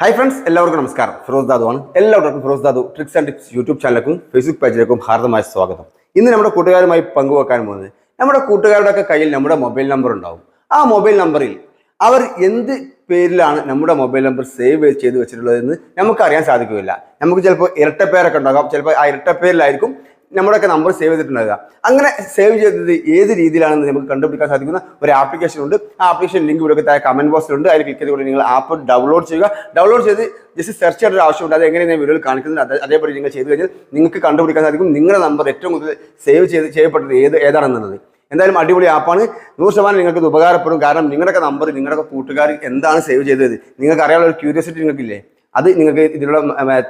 Hi friends എല്ലാവർക്കും നമസ്കാരം. ഫിറോസ് ദാദു ആണ്. എല്ലാവർക്കും Firoz Dadu tricks and tips YouTube ചാനലിലേക്കും Facebook പേജിലേക്കും ഹാർദമായ സ്വാഗതം. ഇന്ന് നമ്മുടെ കൂട്ടുകാരുമായി പങ്കുവെക്കാൻ പോകുന്നത് നമ്മുടെ കൂട്ടുകാരുടെ ഒക്കെ കയ്യിൽ നമ്മുടെ മൊബൈൽ നമ്പർ ഉണ്ടാവും. ആ മൊബൈൽ നമ്പറിൽ അവർ എന്ത് പേരിലാണ് നമ്മുടെ മൊബൈൽ നമ്പർ സേവ് ചെയ്ത് വെച്ചിട്ടുള്ളതെന്ന് നമുക്ക് അറിയാൻ സാധിക്കില്ല നമുക്ക് ചിലപ്പോൾ ഇരട്ട ഇരട്ടപ്പേരൊക്കെ ഉണ്ടാകാം. ചിലപ്പോൾ ആ ഇരട്ടപ്പേരിലായിരിക്കും നമ്മുടെയൊക്കെ നമ്പർ സേവ് ചെയ്തിട്ടുണ്ടാകുക അങ്ങനെ സേവ് ചെയ്തത് ഏത് രീതിയിലാണെന്ന് നമുക്ക് കണ്ടുപിടിക്കാൻ സാധിക്കുന്ന ഒരു ആപ്ലിക്കേഷൻ ഉണ്ട്. ആ ആപ്ലിക്കേഷൻ ലിങ്ക് ഇവിടെ താഴെ കമന്റ് ബോക്സിലുണ്ട് അതിൽ ക്ലിക്ക് ചെയ്തുകൊണ്ട് നിങ്ങൾ ആപ്പ് ഡൗൺലോഡ് ചെയ്യുക. ഡൗൺലോഡ് ചെയ്ത് ജസ്റ്റ് സെർച്ച് ചെയ്യേണ്ട ഒരു ആവശ്യമുണ്ട്. അത് എങ്ങനെ ഞാൻ വീഡിയോയിൽ കാണിക്കുന്നത്? അത് അതേപോലെ നിങ്ങൾ ചെയ്ത് കഴിഞ്ഞാൽ നിങ്ങൾക്ക് കണ്ടുപിടിക്കാൻ സാധിക്കും നിങ്ങളുടെ നമ്പർ ഏറ്റവും കൂടുതൽ സേവ് ചെയ്ത് ചെയ്യപ്പെട്ടത് ഏത് ഏതാണെന്നുള്ളത്. എന്തായാലും അടിപൊളി ആപ്പാണ് നൂറ് ശതമാനം നിങ്ങൾക്ക് ഇത് ഉപകാരപ്പെടും. കാരണം നിങ്ങളുടെ നമ്പർ നിങ്ങളുടെ കൂട്ടുകാർ എന്താണ് സേവ് ചെയ്തത്? നിങ്ങൾക്ക് അറിയാനുള്ള ഒരു ക്യൂരിയോസിറ്റി നിങ്ങൾക്കില്ലേ? അത് നിങ്ങൾക്ക്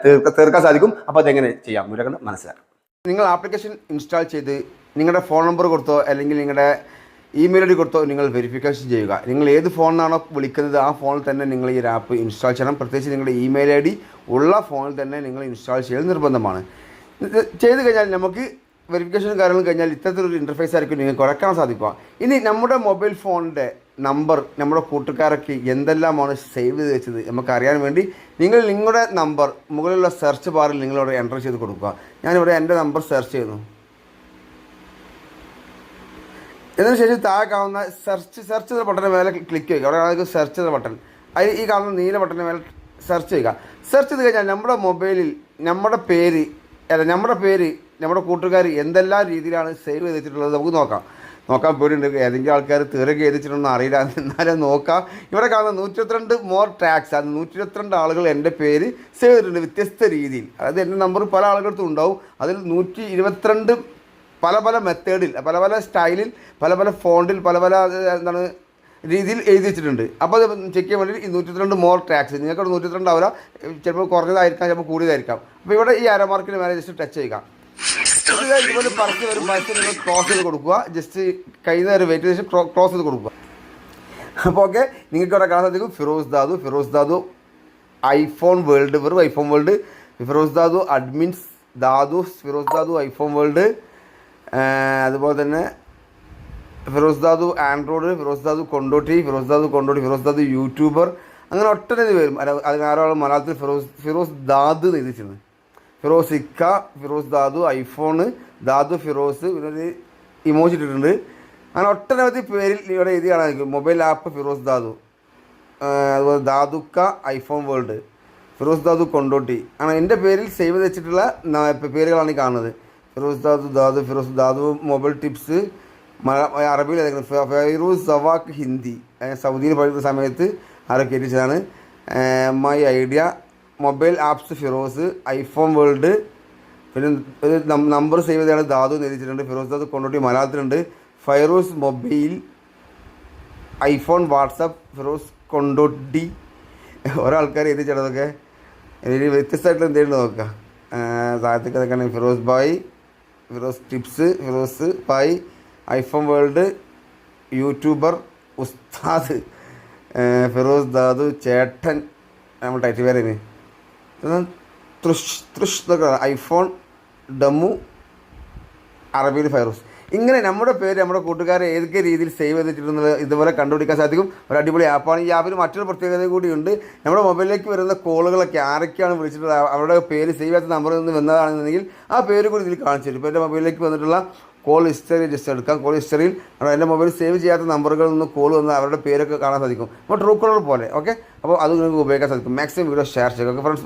തീർക്ക തീർക്കാൻ സാധിക്കും. അപ്പോൾ അതെങ്ങനെ ചെയ്യാം? ഇവരൊക്കെ മനസ്സിലാക്കാം നിങ്ങൾ ആപ്ലിക്കേഷൻ ഇൻസ്റ്റാൾ ചെയ്ത് നിങ്ങളുടെ ഫോൺ നമ്പർ കൊടുത്തോ അല്ലെങ്കിൽ നിങ്ങളുടെ ഇമെയിൽ ഐ ഡി കൊടുത്തോ നിങ്ങൾ വെരിഫിക്കേഷൻ ചെയ്യുക. നിങ്ങൾ ഏത് ഫോണിനാണോ വിളിക്കുന്നത് ആ ഫോണിൽ തന്നെ നിങ്ങൾ ഈ ആപ്പ് ഇൻസ്റ്റാൾ ചെയ്യണം. പ്രത്യേകിച്ച് നിങ്ങളുടെ ഇമെയിൽ ഐ ഡി ഉള്ള ഫോണിൽ തന്നെ നിങ്ങൾ ഇൻസ്റ്റാൾ ചെയ്യൽ നിർബന്ധമാണ്. ചെയ്ത് കഴിഞ്ഞാൽ നമുക്ക് വെരിഫിക്കേഷൻ കാര്യങ്ങൾ കഴിഞ്ഞാൽ ഇത്തരത്തിലൊരു ഇന്റർഫേസ് ആയിരിക്കും നിങ്ങൾക്ക് കുറയ്ക്കാൻ സാധിക്കുക. ഇനി നമ്മുടെ മൊബൈൽ ഫോണിന്റെ നമ്പർ നമ്മുടെ കൂട്ടുകാരൊക്കെ എന്തെല്ലാമാണ് സേവ് ചെയ്ത് വെച്ചത് നമുക്കറിയാൻ വേണ്ടി നിങ്ങൾ നിങ്ങളുടെ നമ്പർ മുകളിലുള്ള സെർച്ച് ബാറിൽ നിങ്ങളോട് എന്റർ ചെയ്ത് കൊടുക്കുക. ഞാനിവിടെ എന്റെ നമ്പർ സെർച്ച് ചെയ്യുന്നു. ഇതിനുശേഷം താഴെ കാണുന്ന സെർച്ച് സെർച്ച് ചെയ്ത ബട്ടന്റെ മേലെ ക്ലിക്ക് ചെയ്യുക. അവിടെ കാണുന്ന സെർച്ച് ചെയ്ത ബട്ടൺ അതിൽ ഈ കാണുന്ന നീല ബട്ടന്റെ മേലെ സെർച്ച് ചെയ്യുക. സെർച്ച് ചെയ്ത് കഴിഞ്ഞാൽ നമ്മുടെ മൊബൈലിൽ നമ്മുടെ പേര് അല്ല നമ്മുടെ പേര് നമ്മുടെ കൂട്ടുകാർ എന്തെല്ലാം രീതിയിലാണ് സേവ് ചെയ്തിട്ടുള്ളത് നമുക്ക് നോക്കാം. നോക്കാൻ പോയിട്ടുണ്ട് ഏതെങ്കിലും ആൾക്കാർ തീരെ എഴുതിച്ചിട്ടുണ്ടോ അറിയില്ല. എന്നാലും നോക്കാം. ഇവിടെ കാണുന്ന നൂറ്റി ഇരുപത്തിരണ്ട് മോർ ടാക്സ് അത് നൂറ്റി ഇരുപത്തിരണ്ട് ആളുകൾ എന്റെ പേര് സേവ് ചെയ്തിട്ടുണ്ട് വ്യത്യസ്ത രീതിയിൽ. അതായത് എന്റെ നമ്പർ പല ആളുകൾക്കും ഉണ്ടാവും. അതിൽ നൂറ്റി ഇരുപത്തിരണ്ട് പല പല മെത്തേഡിൽ പല പല സ്റ്റൈലിൽ പല പല ഫോണ്ടിൽ പല പല എന്താണ് രീതിയിൽ എഴുതി വെച്ചിട്ടുണ്ട്. അപ്പോൾ അത് ചെക്ക് ചെയ്യാൻ വേണ്ടി ഈ നൂറ്റി രണ്ട് മോർ ടാക്സ് നിങ്ങൾക്ക് നൂറ്റി രണ്ട് ആവില്ല ചിലപ്പോൾ കുറഞ്ഞതായിരിക്കാം ചിലപ്പോൾ കൂടിയതായിരിക്കാം. അപ്പോൾ ഇവിടെ ഈ അരമാർക്കിന് മാനേജ് ടച്ച് ചെയ്യുക. ഇതുപോലെ പറിച്ച് വരും പറിച്ച് നിങ്ങൾ ക്രോസ് ചെയ്ത് കൊടുക്കുക. ജസ്റ്റ് കൈ നേരം വെയിറ്റ് ചെയ്ത് ക്രോസ് ചെയ്ത് കൊടുക്കുക. അപ്പോൾ ഓക്കെ നിങ്ങൾക്ക് ഇവിടെ കാണാൻ സാധിക്കും. ഫിറോസ് ദാദു ഫിറോസ് ദാദു ഐഫോൺ വേൾഡ് വെറും iPhone world. Firoz Dadu admins Dadu Firoz Dadu iPhone world. അതുപോലെ തന്നെ ഫിറോസ് ദാദു ആൻഡ്രോയിഡ് ഫിറോസ് ദാദു കൊണ്ടോട്ടി ഫിറോസ് ദാദു കൊണ്ടോട്ടി ഫിറോസ് ദാദു യൂട്യൂബർ. അങ്ങനെ ഒട്ടനവധി പേരും. അല്ല അതിന് ആരോ മലയാളത്തിൽ ഫിറോസ് ഫിറോസ് ദാദ് എന്ന് എഴുതിച്ചിട്ടുണ്ട് ഫിറോസ് ഇക്ക ഫിറോസ് ദാദു ഐഫോണ് ദാദു ഫിറോസ് ഒരു ഇമോജി ഇട്ടിട്ടുണ്ട്. അങ്ങനെ ഒട്ടനവധി പേരിൽ ഇവിടെ എഴുതി കാണാൻ മൊബൈൽ ആപ്പ് ഫിറോസ് ആ, അതുപോലെ ദാദുക്ക ഐഫോൺ വേൾഡ്. ഫിറോസ് ദാദു കൊണ്ടോട്ടി. അങ്ങനെ എന്റെ പേരിൽ സേവ് വെച്ചിട്ടുള്ള പേരുകളാണ് ഈ കാണുന്നത്. ഫിറോസ് ദാദു ദാദു ഫിറോസ് ദാദു മൊബൈൽ ടിപ്സ് അറബിയിൽ ഫൈറൂസ് സവാക്ക് ഹിന്ദി. സൗദിയിൽ പഠിക്കുന്ന സമയത്ത് ആരൊക്കെ എത്തിച്ചതാണ് my idea mobile apps Firoz iPhone world. പിന്നെ ഒരു നമ്പർ സേവ് ചെയ്താണ് ധാതു നിരീച്ചിട്ടുണ്ട് Firoz Dadu Kondotty മലയാളത്തിലുണ്ട്. Fairuz mobile iPhone WhatsApp Firoz Kondotty. ഓരോ ആൾക്കാർ എഴുതി ചേട്ടതൊക്കെ ഇനി വ്യത്യസ്തമായിട്ടുള്ള എന്തെങ്കിലും നോക്കാം. താഴത്തേക്ക് നിൽക്കുകയാണെങ്കിൽ Firoz bye Firoz tips Firoz bye iPhone world YouTuber ഉസ്താദ്. ഫിറോസ് ദാദു ചേട്ടൻ. നമ്മൾ ടൈറ്റ് പേരേന് തൃഷ് തൃഷ് എന്നൊക്കെ ഐഫോൺ ഡമു അറബിയിൽ ഫൈറൂസ് ഇങ്ങനെ നമ്മുടെ പേര് നമ്മുടെ കൂട്ടുകാരെ ഏതൊക്കെ രീതിയിൽ സേവ് ചെയ്തിട്ടുണ്ടെന്ന് ഇതുപോലെ കണ്ടുപിടിക്കാൻ സാധിക്കും. ഒരു അടിപൊളി ആപ്പാണ് ഈ ആപ്പിന് മറ്റൊരു പ്രത്യേകത കൂടിയുണ്ട് നമ്മുടെ മൊബൈലിലേക്ക് വരുന്ന കോളുകളൊക്കെ ആരൊക്കെയാണ് വിളിച്ചിട്ടുള്ളത്? അവ- അവരുടെ പേര് സേവ് ചെയ്യാത്ത നമ്പറിൽ നിന്ന് വന്നതാണെന്നുണ്ടെങ്കിൽ ആ പേര് കൂടി ഇതിൽ കാണിച്ചു തരും. ഇപ്പോൾ എന്റെ മൊബൈലിലേക്ക് വന്നിട്ടുള്ള കോൾ ഹിസ്റ്ററി ജസ്റ്റ് എടുക്കാം. കോൾ ഹിസ്റ്ററിയിൽ എന്റെ മൊബൈൽ സേവ് ചെയ്യാത്ത നമ്പറുകളിൽ നിന്ന് കോൾ വന്ന് അവരുടെ പേരൊക്കെ കാണാൻ സാധിക്കും. അപ്പോൾ ട്രൂ കോളർ പോലെ ഓക്കെ അപ്പോൾ അത് നിങ്ങൾക്ക് ഉപയോഗിക്കാൻ സാധിക്കും. മാക്സിമം വീഡിയോ ഷെയർ ചെയ്യുക. ഫ്രണ്ട്സ്